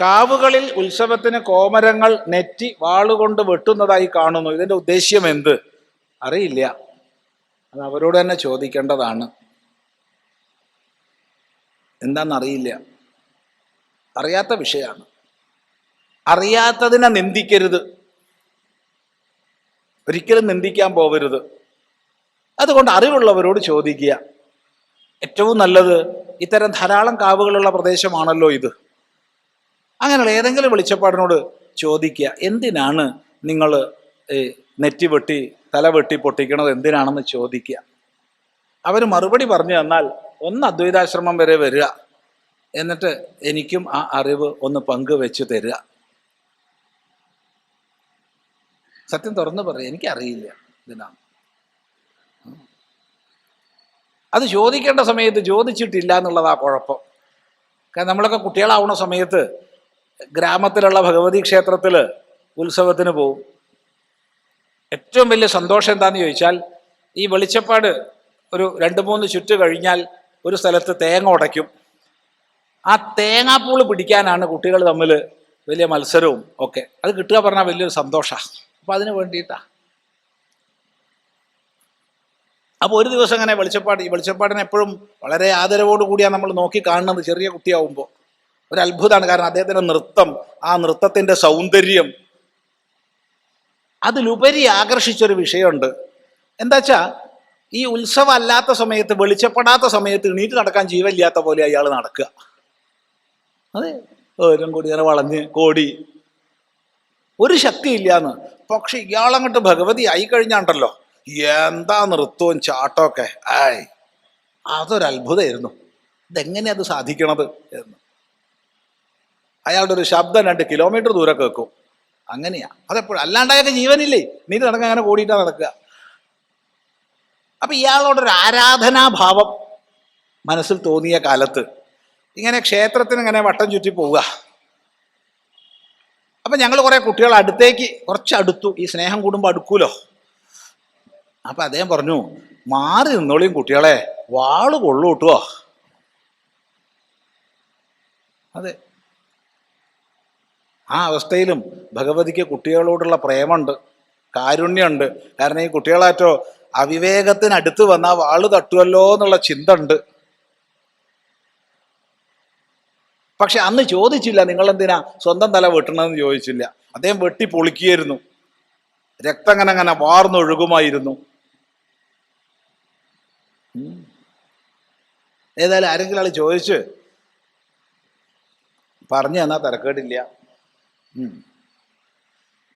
കാവുകളിൽ ഉത്സവത്തിന് കോമരങ്ങൾ നെറ്റി വാളുകൊണ്ട് വെട്ടുന്നതായി കാണുന്നു. ഇതിന്റെ ഉദ്ദേശ്യം എന്ത്? അറിയില്ല. അത് അവരോട് തന്നെ ചോദിക്കേണ്ടതാണ്. എന്താണെന്നറിയില്ല അറിയാത്ത വിഷയമാണ്. അറിയാത്തതിനെ നിന്ദിക്കരുത്. ഒരിക്കലും നിന്ദിക്കാൻ പോകരുത് അതുകൊണ്ട് അറിവുള്ളവരോട് ചോദിക്കുക. ഏറ്റവും നല്ലത് ഇത്തരം ധാരാളം കാവുകളുള്ള പ്രദേശമാണല്ലോ ഇത്. അങ്ങനെയുള്ള ഏതെങ്കിലും വെളിച്ചപ്പാടിനോട് ചോദിക്കുക എന്തിനാണ് നിങ്ങൾ നെറ്റി വെട്ടി തല വെട്ടി പൊട്ടിക്കണത് എന്തിനാണെന്ന് ചോദിക്കുക. അവർ മറുപടി പറഞ്ഞു തന്നാൽ ഒന്ന് അദ്വൈതാശ്രമം വരെ വരിക. എന്നിട്ട് എനിക്കും ആ അറിവ് ഒന്ന് പങ്കുവെച്ച് തരിക. സത്യം തുറന്നു പറയാം എനിക്കറിയില്ല ഇതിനാണ്. അത് ചോദിക്കേണ്ട സമയത്ത് ചോദിച്ചിട്ടില്ല എന്നുള്ളതാ കുഴപ്പം. കാരണം നമ്മളൊക്കെ കുട്ടികളാവുന്ന സമയത്ത് ഗ്രാമത്തിലുള്ള ഭഗവതി ക്ഷേത്രത്തിൽ ഉത്സവത്തിന് പോവും. ഏറ്റവും വലിയ സന്തോഷം എന്താണെന്ന് ചോദിച്ചാൽ ഈ വെളിച്ചപ്പാട് ഒരു രണ്ട് മൂന്ന് ചുറ്റ് കഴിഞ്ഞാൽ ഒരു സ്ഥലത്ത് തേങ്ങ ഉടയ്ക്കും. ആ തേങ്ങാപ്പൂൾ പിടിക്കാനാണ് കുട്ടികൾ തമ്മിൽ വലിയ മത്സരവും ഒക്കെ. അത് കിട്ടുക പറഞ്ഞാൽ വലിയൊരു സന്തോഷമാണ് അപ്പം അതിന് വേണ്ടിയിട്ടാണ് അപ്പോൾ ഒരു ദിവസം അങ്ങനെ വെളിച്ചപ്പാട് ഈ വെളിച്ചപ്പാടിനെ എപ്പോഴും വളരെ ആദരവോട് കൂടിയാണ് നമ്മൾ നോക്കി കാണുന്നത് ചെറിയ കുട്ടിയാവുമ്പോൾ ഒരു അത്ഭുതമാണ് കാരണം അദ്ദേഹത്തിന്റെ നൃത്തം ആ നൃത്തത്തിന്റെ സൗന്ദര്യം. അതിലുപരി ആകർഷിച്ചൊരു വിഷയമുണ്ട്. എന്താ വെച്ചാ ഈ ഉത്സവം അല്ലാത്ത സമയത്ത് വെളിച്ചപ്പെടാത്ത സമയത്ത് എണീറ്റ് നടക്കാൻ ജീവനില്ലാത്ത പോലെ അയാൾ നടക്കുക. അതെ ഓരും കൂടി ഇങ്ങനെ വളഞ്ഞ് കോടി. ഒരു ശക്തിയില്ലാന്ന്. പക്ഷെ ഇയാളങ്ങോട്ട് ഭഗവതി ആയി കഴിഞ്ഞാണ്ടല്ലോ. എന്താ നൃത്തവും ചാട്ടമൊക്കെ. ആയ് അതൊരത്ഭുതമായിരുന്നു ഇതെങ്ങനെ അത് സാധിക്കണത് എന്ന്. അയാളുടെ ഒരു ശബ്ദം രണ്ട് കിലോമീറ്റർ ദൂരെ കേൾക്കും അങ്ങനെയാ. അതെപ്പോഴും അല്ലാണ്ടായൊക്കെ ജീവനില്ലേ? നീ നടക്കുക അങ്ങനെ കൂടിയിട്ടാ നടക്കുക. അപ്പൊ ഇയാളോടൊരു ആരാധനാഭാവം മനസ്സിൽ തോന്നിയ കാലത്ത് ഇങ്ങനെ ക്ഷേത്രത്തിന് ഇങ്ങനെ വട്ടം ചുറ്റി പോവുക. അപ്പൊ ഞങ്ങൾ കുറെ കുട്ടികൾ അടുത്തേക്ക് കുറച്ച് അടുത്തു ഈ സ്നേഹം കൂടുമ്പോൾ അടുക്കൂലോ? അപ്പൊ അദ്ദേഹം പറഞ്ഞു മാറി നിന്നോളിയും കുട്ടികളെ വാൾ കൊള്ളു അതെ. ആ അവസ്ഥയിലും ഭഗവതിക്ക് കുട്ടികളോടുള്ള പ്രേമുണ്ട് കാരുണ്യമുണ്ട് കാരണം ഈ കുട്ടികളാറ്റോ അവിവേകത്തിനടുത്ത് വന്നാൽ വാൾ തട്ടുമല്ലോ എന്നുള്ള ചിന്ത ഉണ്ട് പക്ഷെ അന്ന് ചോദിച്ചില്ല നിങ്ങൾ എന്തിനാ സ്വന്തം തല വെട്ടണമെന്ന് ചോദിച്ചില്ല. അദ്ദേഹം വെട്ടി പൊളിക്കുകയായിരുന്നു രക്തം അങ്ങനെ അങ്ങനെ വാർന്നൊഴുകുമായിരുന്നു. ഏതായാലും ആരെങ്കിലും ആൾ ചോദിച്ച് പറഞ്ഞു തന്നാൽ തിരക്കേടില്ല.